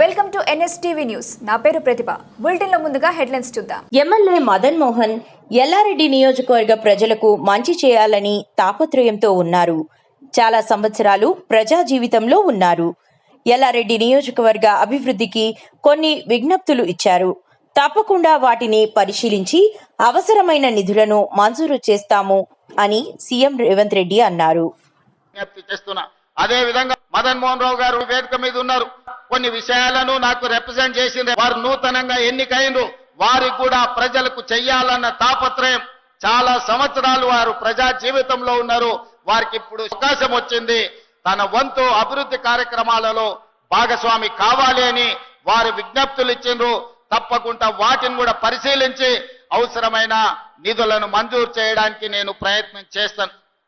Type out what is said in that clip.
Welcome to NSTV news. నా పేరు ప్రతిభ. బులెటిన్లో ముందుగా హెడ్లైన్స్ చూద్దాం. ఎమ్మెల్యే మదన్ మోహన్ ఎల్లారెడ్డి నియోజకవర్గ ప్రజలకు మంచి చేయాలని తాపత్రయంతో ఉన్నారు. చాలా సంవత్సరాలు ప్రజా జీవితంలో ఉన్నారు. ఎల్లారెడ్డి నియోజకవర్గ అభివృద్ధికి కొన్ని విజ్ఞప్తులు ఇచ్చారు. తప్పకుండా వాటిని పరిశీలించి అవసరమైన నిధులను మంజూరు చేస్తాము అని సీఎం రేవంత్ రెడ్డి అన్నారు. అదే విధంగా మదన్ మోహన్ రావు గారు వేదిక మీద ఉన్నారు. కొన్ని విషయాలను నాకు రిప్రజెంట్ చేసింది వారు నూతనంగా ఎన్నికైనరు వారికి కూడా ప్రజలకు చెయ్యాలన్న తాపత్రయం చాలా సంవత్సరాలు వారు ప్రజా జీవితంలో ఉన్నారు. వారికి ఇప్పుడు అవకాశం వచ్చింది. తన వంతు అభివృద్ధి కార్యక్రమాలలో భాగస్వామి కావాలి అని వారు విజ్ఞప్తులు ఇచ్చిండ్రు. తప్పకుండా వాటిని కూడా పరిశీలించి అవసరమైన నిధులను మంజూరు చేయడానికి నేను ప్రయత్నం చేస్తాను.